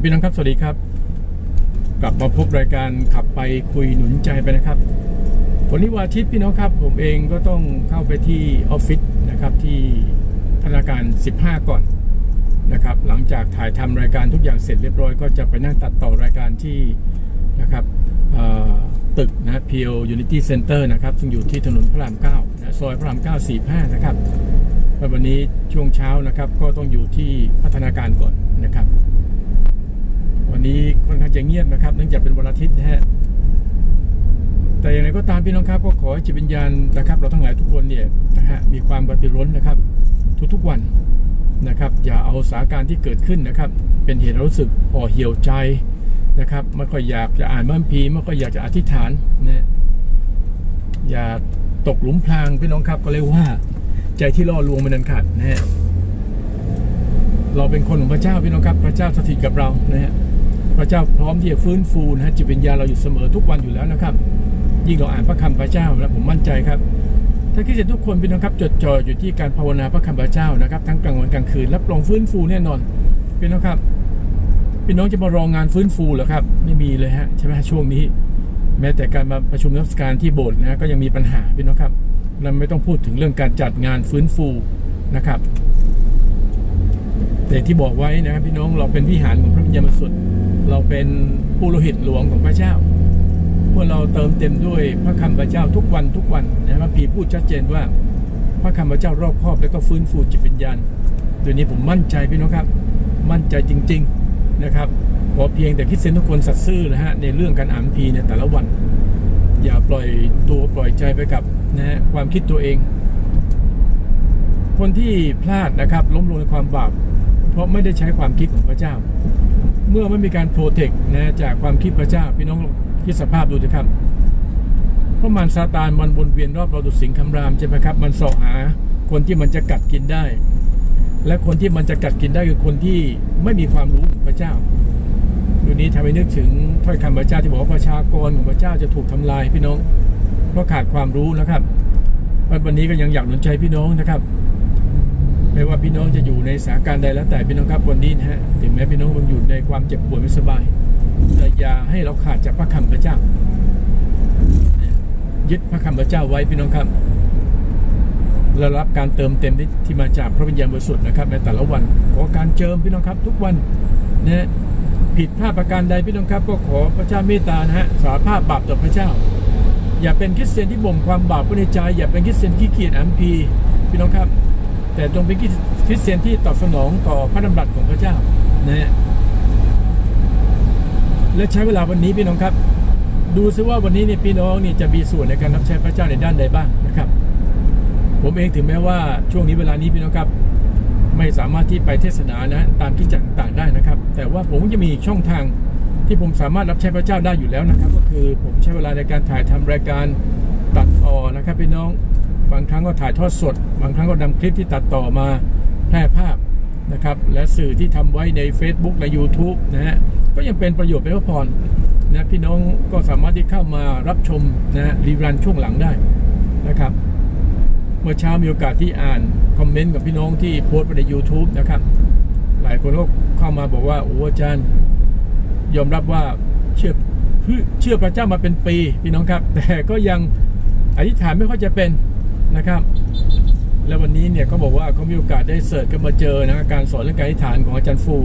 ครับพี่น้องครับสวัสดีครับ กลับมาพบรายการขับไปคุยหนุนใจไปนะครับ วันนี้วันอาทิตย์พี่น้องครับ ผมเองก็ต้องเข้าไปที่ออฟฟิศนะครับที่ธนาคาร 15 ก่อนนะครับ หลังจากถ่ายทำรายการทุกอย่างเสร็จเรียบร้อยก็จะไปนั่งตัดต่อรายการที่นะครับตึกนะพีโอยูนิตี้เซ็นเตอร์นะครับ ซึ่งอยู่ที่ถนนพระราม9นะซอยพระราม 9 45 นะครับวันนี้ช่วงเช้านะครับก็ต้องอยู่ที่พัฒนาการก่อนนะครับ วันนี้ค่อนข้างจะเงียบนะครับเนื่องจากเป็นวันอาทิตย์นะฮะแต่อย่างไรก็ตามพี่น้องครับก็ขอให้จิตวิญญาณนะครับ เราทั้งหลายทุกคนเนี่ยนะฮะมีความกระตือร้นนะครับ ทุกๆวันนะครับ อย่าเอาสาการที่เกิดขึ้นนะครับ เป็นเหตุรู้สึกห่อเหี่ยวใจนะครับไม่ค่อยอยากจะอ่านมัมพีไม่ค่อยอยากจะอธิษฐานนะฮะอย่าตกหลุมพรางพี่น้องครับก็เรียกว่า ใจที่ล่อลวงมันนันขาดนะฮะเราเป็นคนของพระเจ้าพี่น้องครับ พระเจ้าสถิตกับเรานะฮะ ระเจ้าพร้อมที่จะฟื้นฟูนะฮะจิตวิญญาเราอยู่เสมอทุกวันอยู่แล้วนะครับ ยิ่งเราอ่านพระคำพระเจ้าแล้วผมมั่นใจครับ ถ้าคริสเตียนทุกคนพี่น้องครับจดจ่ออยู่ที่การภาวนาพระคำพระเจ้านะครับทั้งกลางวันกลางคืนรับรองฟื้นฟูแน่นอนพี่น้องครับพี่น้องจะมารองงานฟื้นฟูเหรอครับ ไม่มีเลยฮะใช่ไหมช่วงนี้ แม้แต่การมาประชุมนักสการที่โบสถ์นะก็ยังมีปัญหาพี่น้องครับเราไม่ต้องพูดถึงเรื่องการจัดงานฟื้นฟูนะครับแต่ที่บอกไว้นะครับพี่น้องเราเป็นวิหารของพระวิญญาณสุทธิ์ เราเป็นผู้โลหิตหลวงของพระเจ้าเมื่อเราเติมเต็มด้วยพระคำพระเจ้าทุกวันทุกวันนะครับพีพูดชัดเจนว่าพระคำพระเจ้ารอบครอบแล้วก็ฟื้นฟูจิตวิญญาณโดยนี้ผมมั่นใจพี่น้องครับ มั่นใจจริง ๆนะครับขอเพียงแต่คิดเซนทุกคนสัตย์ซื่อนะฮะในเรื่องการอ่านพีในแต่ละวัน อย่าปล่อยตัวปล่อยใจไปกับนะฮะความคิดตัวเอง คนที่พลาดนะครับล้มลงในความบาปเพราะไม่ได้ใช้ความคิดของพระเจ้า เมื่อไม่มีการโปรเทคนะจากความคิดพระเจ้าพี่น้องคิดสภาพดูนะครับ เพราะมันซาตานมันวนเวียนรอบเราดุสิงคำรามใช่ไหมครับ มันสาะหาคนที่มันจะกัดกินได้ และคนที่มันจะกัดกินได้คือคนที่ไม่มีความรู้ของพระเจ้าดูนี้ทำให้นึกถึงถ้อยคำพระเจ้าที่บอกว่าประชากรของพระเจ้าจะถูกทำลายพี่น้องเพราะขาดความรู้นะครับวันนี้ก็ยังอยากหนุนใจพี่น้องนะครับ ไม่ว่าพี่น้องจะอยู่ในสถานการณ์ใดแล้วแต่พี่น้องครับวันนี้นะฮะถึงแม้พี่น้องมันอยู่ในความเจ็บปวดไม่สบายแต่อย่าให้เราขาดจากพระคำพระเจ้า ยึดพระคำพระเจ้าไว้พี่น้องครับและรับการเติมเต็มที่มาจากพระวิญญาณบริสุทธิ์นะครับในแต่ละวันขอการเจิมพี่น้องครับ ทุกวันนะฮะผิดพลาดประการใดพี่น้องครับ ก็ขอพระเจ้าเมตตานะฮะสารภาพบาปต่อพระเจ้า อย่าเป็นคริสเตียนที่บ่มความบาปไว้ในใจอย่าเป็นคริสเตียนที่เกียจอัมพีพี่น้องครับ แต่จงเป็นคริสเตียนที่ตอบสนองต่อพระดำรัสของพระเจ้านะฮะและใช้เวลาวันนี้พี่น้องครับ ดูซิว่าวันนี้เนี่ยพี่น้องนี่จะมีส่วนในการรับใช้พระเจ้าในด้านใดบ้างนะครับ ผมเองถึงแม้ว่าช่วงนี้เวลานี้พี่น้องครับ ไม่สามารถที่ไปเทศนานะตามที่จักต่างได้นะครับ แต่ว่าผมก็จะมีช่องทางที่ผมสามารถรับใช้พระเจ้าได้อยู่แล้วนะครับ ก็คือผมใช้เวลาในการถ่ายทำรายการตัดต่อนะครับพี่น้อง บางครั้งก็ถ่ายทอดสด บางครั้งก็นำคลิปที่ตัดต่อมาแพร่ภาพนะครับ และสื่อที่ทำไว้ใน Facebook ใน YouTube นะฮะก็ยังเป็นประโยชน์เป็นพระพรนะพี่น้องก็สามารถที่เข้ามารับชมนะฮะรีรันช่วงหลังได้นะครับ เมื่อเช้ามีโอกาสที่อ่านคอมเมนต์กับพี่น้องที่โพสต์ไปใน YouTube นะครับ หลายคนก็เข้ามาบอกว่าโอ้อาจารย์ยอมรับว่าเชื่อเชื่อพระเจ้ามาเป็นปีพี่น้องครับ แต่ก็ยังอธิษฐานไม่ค่อยจะเป็น นะครับ แล้ววันนี้เนี่ยเขาบอกว่าเขามีโอกาสได้เสิร์ชกันมาเจอนะการสอนเรื่องการอธิษฐานของอาจารย์ฟู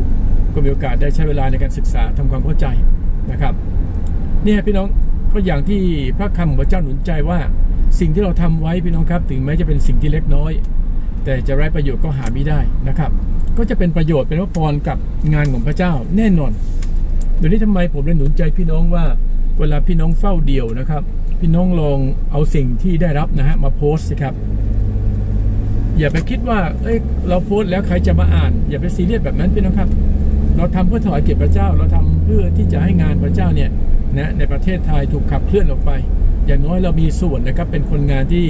ก็มีโอกาสได้ใช้เวลาในการศึกษาทำความเข้าใจนะครับเนี่ยพี่น้องก็อย่างที่พระคำของพระเจ้าหนุนใจว่า สิ่งที่เราทำไว้พี่น้องครับ ถึงแม้จะเป็นสิ่งที่เล็กน้อย แต่จะไร้ประโยชน์ก็หาไม่ได้นะครับ ก็จะเป็นประโยชน์เป็นพระพรกับงานของพระเจ้าแน่นอนเดี๋ยวนี้ทำไมผมเลยหนุนใจพี่น้องว่า เวลาพี่น้องเฝ้าเดี่ยวนะครับ พี่น้องลองเอาสิ่งที่ได้รับนะฮะมาโพสต์สิครับ อย่าไปคิดว่า เอ้ยเราโพสต์แล้วใครจะมาอ่าน อย่าไปซีเรียสแบบนั้นพี่น้องครับ เราทำเพื่อถวายเกียรติพระเจ้า เราทำเพื่อที่จะให้งานพระเจ้าเนี่ยนะในประเทศไทยถูกขับเคลื่อนออกไป อย่างน้อยเรามีส่วนนะครับ เป็นคนงานที่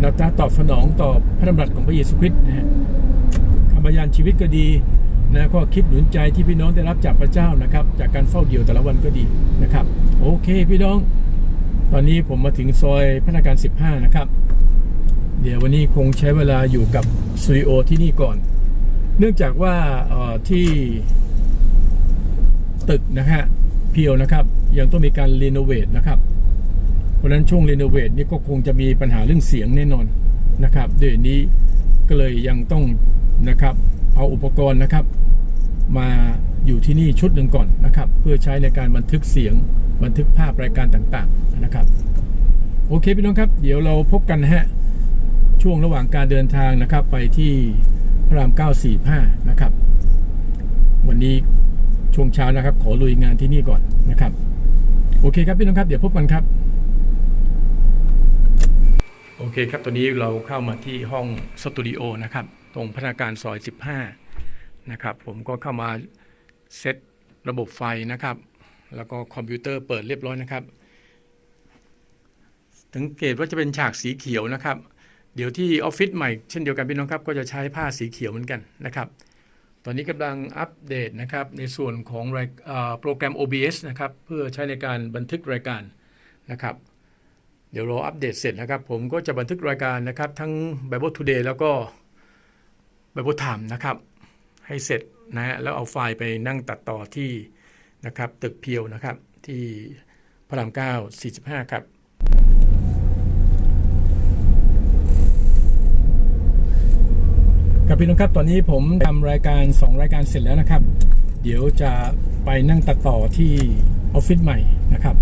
เราจะตอบสนองต่อพระดำรัสของพระเยซูคริสต์นะฮะคำพยานชีวิตก็ดี นะก็คิดหนุนใจที่พี่น้องได้รับจากพระเจ้านะครับ จากการเฝ้าเดี่ยวแต่ละวันก็ดีนะครับ โอเคพี่น้อง ตอนนี้ผมมาถึงซอยพัฒนาการ15 นะครับ เดี๋ยววันนี้คงใช้เวลาอยู่กับสตูดิโอที่นี่ก่อน เนื่องจากว่าออที่ตึกนะฮะเพียวนะครับ ยังต้องมีการรีโนเวทนะครับเพราะฉะนั้นช่วงรีโนเวทนี่ก็คงจะมีปัญหาเรื่องเสียงแน่นอนนะครับเดี๋ยวนี้ก็เลยยังต้องนะครับ เอาอุปกรณ์นะครับ มาอยู่ที่นี่ชุดหนึ่งก่อนนะครับ เพื่อใช้ในการบันทึกเสียงบันทึกภาพรายการต่างๆนะครับ โอเคพี่น้องครับ เดี๋ยวเราพบกันฮะช่วงระหว่างการเดินทางนะครับ ไปที่พระราม 945 นะครับ วันนี้ช่วงเช้านะครับ ขอลุยงานที่นี่ก่อนนะครับ โอเคครับพี่น้องครับ เดี๋ยวพบกันครับ โอเคครับตอนนี้เราเข้ามาที่ห้องสตูดิโอนะครับ ตรงพนาการซอย 15 นะครับ ผมก็เข้ามาเซตระบบไฟนะครับ แล้วก็คอมพิวเตอร์เปิดเรียบร้อยนะครับ สังเกตว่าจะเป็นฉากสีเขียวนะครับ เดี๋ยวที่ออฟฟิศใหม่เช่นเดียวกันพี่น้องครับก็จะใช้ผ้าสีเขียวเหมือนกันนะครับ ตอนนี้กำลังอัปเดตนะครับในส่วนของโปรแกรม OBS นะครับเพื่อใช้ในการบันทึกรายการนะครับเดี๋ยวรออัปเดตเสร็จนะครับ ผมก็จะบันทึกรายการนะครับ ทั้ง Bible Today แล้วก็ Bible Time นะครับ ให้เสร็จนะฮะแล้วเอาไฟล์ไปนั่งตัดต่อที่นะครับ ตึกเพียวนะครับ ที่พระราม9 45ครับครับพี่น้องครับตอนนี้ผมทำรายการ 2 รายการเสร็จแล้วนะครับ เดี๋ยวจะไปนั่งตัดต่อที่ออฟฟิศใหม่นะครับ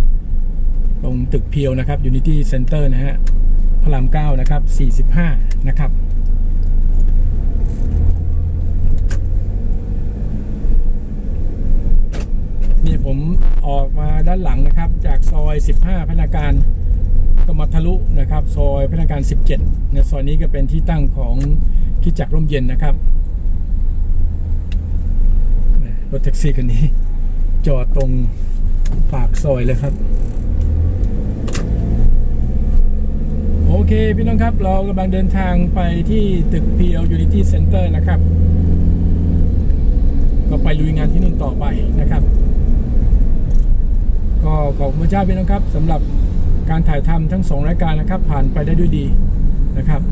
ตรงตึกเพียวนะครับ Unity Center นะฮะพระราม9นะครับ 45 นะครับ นี่ผม ออกมาด้านหลังนะครับ จากซอย 15พนักงานก็มาทะลุนะครับ ซอยพนักงาน17ในซอยนี้ก็เป็นที่ตั้งของคริจักร่มเย็นนะครับรถแท็กซี่คันนี้ จอดตรงปากซอยเลยครับ โอเคพี่น้องครับ เรากำลังเดินทางไปที่ตึก PL Unity Center นะครับ ก็ไปลุยงานที่นู่นต่อไปนะครับ ก็ขอบคุณพระเจ้าพี่น้องครับสำหรับการถ่ายทำทั้งสองรายการนะครับ ผ่านไปได้ด้วยดีนะครับ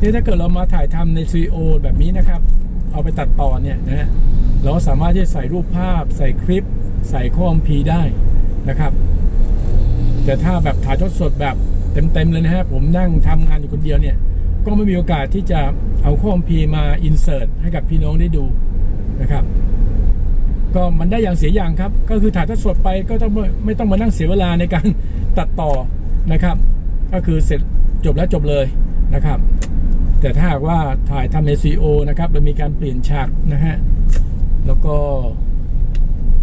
นี่ถ้าเกิดเรามาถ่ายทำในซีโอแบบนี้นะครับ เอาไปตัดต่อเนี่ยนะฮะเราสามารถที่จะใส่รูปภาพ ใส่คลิป ใส่ข้อมพีได้นะครับ แต่ถ้าแบบถ่ายทอดสดแบบเต็มๆเลยนะฮะผมนั่งทำงานอยู่คนเดียวเนี่ย ก็ไม่มีโอกาสที่จะเอาข้อมพีมาอินเสิร์ตให้กับพี่น้องได้ดูนะครับ ก็มันได้อย่างเสียอย่างครับ ก็คือถ่ายทอดสดไปก็ต้องไม่ไม่ต้องมานั่งเสียเวลาในการตัดต่อนะครับ ก็คือเสร็จจบแล้วจบเลยนะครับ แต่ถ้าหากว่าถ่ายทำในซีโอนะครับเรามีการเปลี่ยนฉากนะฮะแล้วก็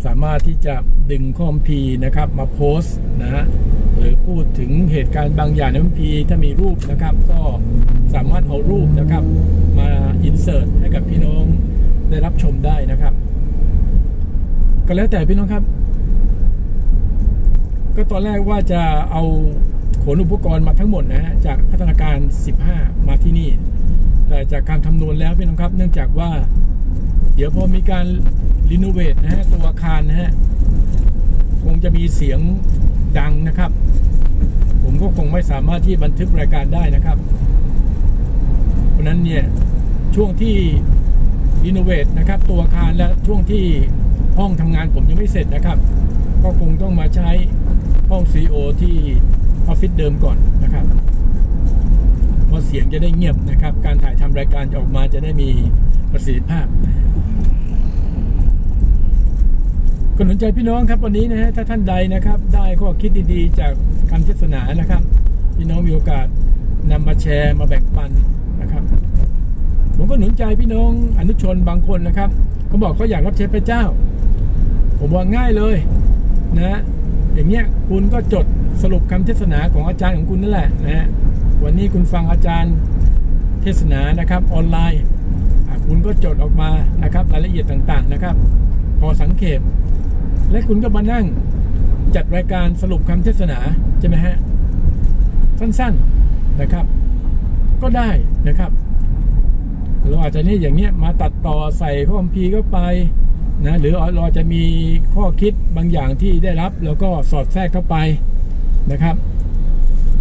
สามารถที่จะดึงข้อมพีนะครับมาโพสต์นะฮะหรือพูดถึงเหตุการณ์บางอย่างในมพีถ้ามีรูปนะครับ ก็สามารถเอารูปนะครับ มาอินเสิร์ตให้กับพี่น้องได้รับชมได้นะครับ ก็แล้วแต่พี่น้องครับ ก็ตอนแรกว่าจะเอาขนอุปกรณ์มาทั้งหมดนะฮะจากพัฒนาการ 15 มาที่นี่ แต่จากการคำนวณแล้วพี่น้องครับ เนื่องจากว่า เดี๋ยวพอมีการรีโนเวทนะฮะตัวอาคารนะฮะคงจะมีเสียงดังนะครับ ผมก็คงไม่สามารถที่บันทึกรายการได้นะครับ เพราะฉะนั้นเนี่ยช่วงที่รีโนเวทนะครับ ตัวอาคารและช่วงที่ ห้องทำงานผมยังไม่เสร็จนะครับ ก็คงต้องมาใช้ห้อง CO ที่ออฟฟิศเดิมก่อนนะครับเพราะเสียงจะได้เงียบนะครับ การถ่ายทำรายการจะออกมาจะได้มีประสิทธิภาพก็หนุนใจพี่น้องครับวันนี้นะฮะถ้าท่านใดนะครับ ได้ข้อคิดดีๆ จากคำเทศนานะครับ พี่น้องมีโอกาสนำมาแชร์มาแบ่งปันนะครับผมก็หนุนใจพี่น้องอนุชนบางคนนะครับเขาบอกเขาอยากรับใช้พระเจ้า ผมว่าง่ายเลยนะอย่างเงี้ยคุณก็จดสรุปคำเทศนาของอาจารย์ของคุณนั่นแหละนะฮะวันนี้คุณฟังอาจารย์เทศนานะครับออนไลน์คุณก็จดออกมานะครับรายละเอียดต่างๆนะครับ พอสังเกตและคุณก็มานั่งจัดรายการสรุปคำเทศนาใช่ไหมฮะสั้นๆนะครับ ก็ได้นะครับเราอาจจะนี่อย่างเนี้ยมาตัดต่อใส่ข้อมพีเข้าไป นะหรือเราจะมีข้อคิดบางอย่างที่ได้รับ แล้วก็สอดแทรกเข้าไปนะครับ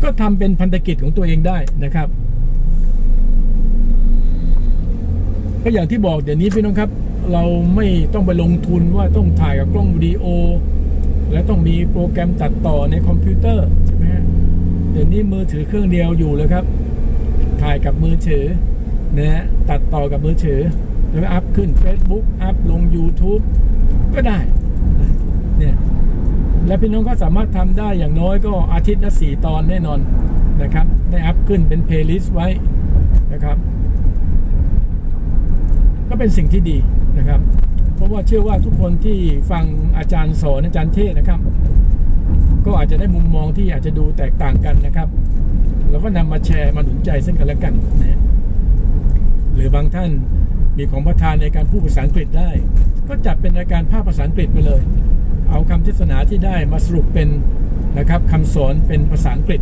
ก็ทำเป็นพันธกิจของตัวเองได้นะครับ ก็อย่างที่บอกเดี๋ยวนี้พี่น้องครับ เราไม่ต้องไปลงทุนว่าต้องถ่ายกับกล้องวิดีโอ และต้องมีโปรแกรมตัดต่อในคอมพิวเตอร์ใช่ไหมฮะเดี๋ยวนี้มือถือเครื่องเดียวอยู่เลยครับ ถ่ายกับมือถือนะฮะตัดต่อกับมือถือ แล้วก็อัพขึ้น Facebook อัพลง YouTube ก็ได้เนี่ยและพี่น้องก็สามารถทำได้อย่างน้อยก็อาทิตย์ละสี่ตอนแน่นอนนะครับ ได้อัพขึ้นเป็นเพลย์ลิสต์ไว้นะครับ ก็เป็นสิ่งที่ดีนะครับ เพราะว่าเชื่อว่าทุกคนที่ฟังอาจารย์สอนอาจารย์เทศนะครับ ก็อาจจะได้มุมมองที่อาจจะดูแตกต่างกันนะครับแล้วก็นำมาแชร์มาหนุนใจซึ่งกันและกันนะหรือบางท่าน มีของประทานในการพูดภาษาอังกฤษได้ ก็จัดเป็นรายการภาคภาษาอังกฤษไปเลย เอาคำเทศนาที่ได้มาสรุปเป็นนะครับคำสอนเป็นภาษาอังกฤษ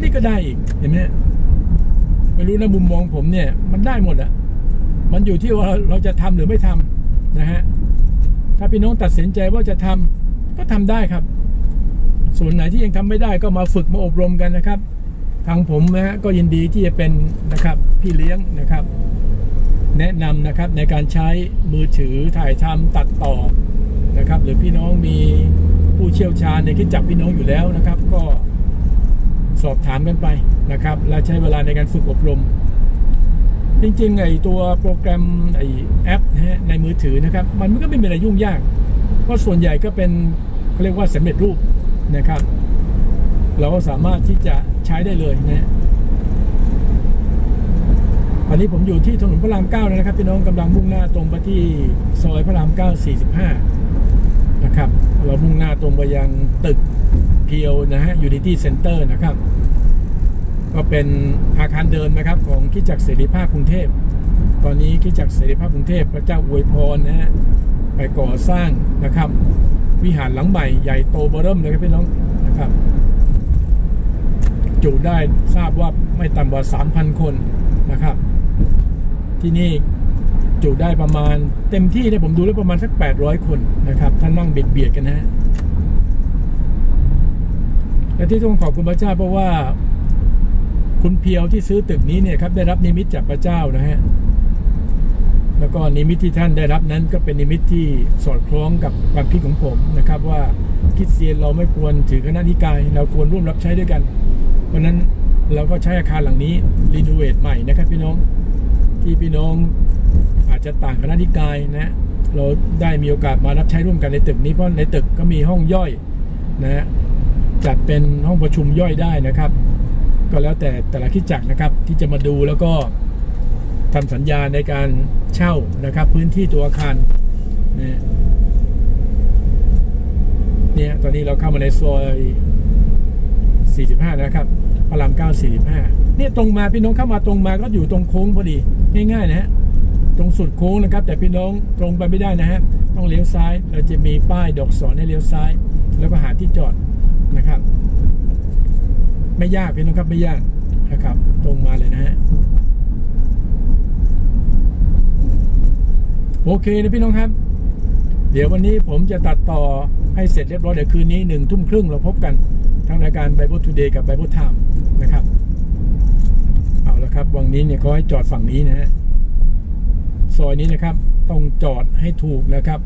นี่ก็ได้อีกเห็นไหมไม่รู้นะมุมมองผมเนี่ยมันได้หมดอะมันอยู่ที่ว่าเราจะทำหรือไม่ทำนะฮะถ้าพี่น้องตัดสินใจว่าจะทำก็ทำได้ครับ ส่วนไหนที่ยังทำไม่ได้ก็มาฝึกมาอบรมกันนะครับ ทางผมนะฮะก็ยินดีที่จะเป็นนะครับพี่เลี้ยงนะครับ แนะนำนะครับในการใช้มือถือถ่ายทำตัดต่อนะครับ หรือพี่น้องมีผู้เชี่ยวชาญในคิดจับพี่น้องอยู่แล้วนะครับ ก็สอบถามกันไปนะครับ และใช้เวลาในการฝึกอบรม จริงๆไอ้ตัวโปรแกรมไอ้แอปในมือถือนะครับ มันก็ไม่มีอะไรยุ่งยาก เพราะส่วนใหญ่ก็เป็นเขาเรียกว่าสำเร็จรูปนะครับ เราก็สามารถที่จะใช้ได้เลยนะ นนี้ผมอยู่ที่ถนนพระรามเก้านะครับพี่น้องกำลังมุ่งหน้าตรงไปที่ซอยพระรามเก้า45นะครับ เรามุ่งหน้าตรงไปยังตึกเพียวนะฮะยูนิตี้เซ็นเตอร์นะครับ ก็เป็นอาคารเดิมนะครับของคิดจักรเสรีภาพกรุงเทพ ตอนนี้คิดจักรเสรีภาพกรุงเทพพระเจ้าอวยพรนะฮะไปก่อสร้างนะครับ วิหารหลังใหม่ใหญ่โตเบอร์เริ่มเลยครับพี่น้องนะครับ จุได้ทราบว่าไม่ต่ำกว่า 3,000 คนนะครับ ที่นี่จุได้ประมาณเต็มที่เนี่ยผมดูแล้วประมาณสัก 800 คนนะครับท่านนั่งเบียดเบียดกันนะฮะและที่ต้องขอบคุณพระเจ้าเพราะว่า คุณเพียวที่ซื้อตึกนี้เนี่ยครับได้รับนิมิตจากพระเจ้านะฮะแล้วก็นิมิตที่ท่านได้รับนั้นก็เป็นนิมิตที่สอดคล้องกับความคิดของผมนะครับ ว่าคริดเซียนเราไม่ควรถือคณะนิกาย เราควรร่วมรับใช้ด้วยกัน เพราะนั้นเราก็ใช้อาคารหลังนี้รีโนเวทใหม่นะครับพี่น้อง ที่พี่น้องอาจจะต่างคณะนิกายนะเราได้มีโอกาสมารับใช้ร่วมกันในตึกนี้เพราะในตึกก็มีห้องย่อยนะฮะจัดเป็นห้องประชุมย่อยได้นะครับ ก็แล้วแต่แต่ละคิดจักนะครับที่จะมาดูแล้วก็ทำสัญญาในการเช่านะครับ พื้นที่ตัวอาคารนะเนี่ยตอนนี้เราเข้ามาในซอย 45 นะครับพระราม 9 45 เนี่ยตรงมาพี่น้องเข้ามาตรงมาก็อยู่ตรงโค้งพอดี ง่ายๆนะฮะตรงสุดโค้งนะครับ แต่พี่น้องตรงไปไม่ได้นะฮะต้องเลี้ยวซ้ายเราจะมีป้ายดอกสอนให้เลี้ยวซ้าย แล้วก็หาที่จอดนะครับ ไม่ยากพี่น้องครับไม่ยากนะครับ ตรงมาเลยนะฮะโอเคนะพี่น้องครับ เดี๋ยววันนี้ผมจะตัดต่อให้เสร็จเรียบร้อยเดี๋ยวคืนนี้หนึ่งทุ่มครึ่งเราพบกันทางรายการ Bible Today กับ Bible Time นะครับ เอาละครับ วันนี้เนี่ยเขาให้จอดฝั่งนี้นะฮะซอยนี้นะครับ ต้องจอดให้ถูกนะครับ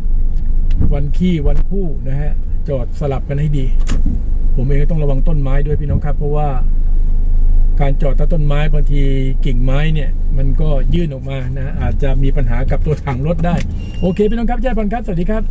วันขี้วันคู่นะฮะจอดสลับกันให้ดี ผมเองก็ต้องระวังต้นไม้ด้วยพี่น้องครับ เพราะว่าการจอดใต้ต้นไม้บางทีกิ่งไม้เนี่ย มันก็ยื่นออกมานะ อาจจะมีปัญหากับตัวถังรถได้ โอเคพี่น้องครับแจ้พันครับ สวัสดีครับ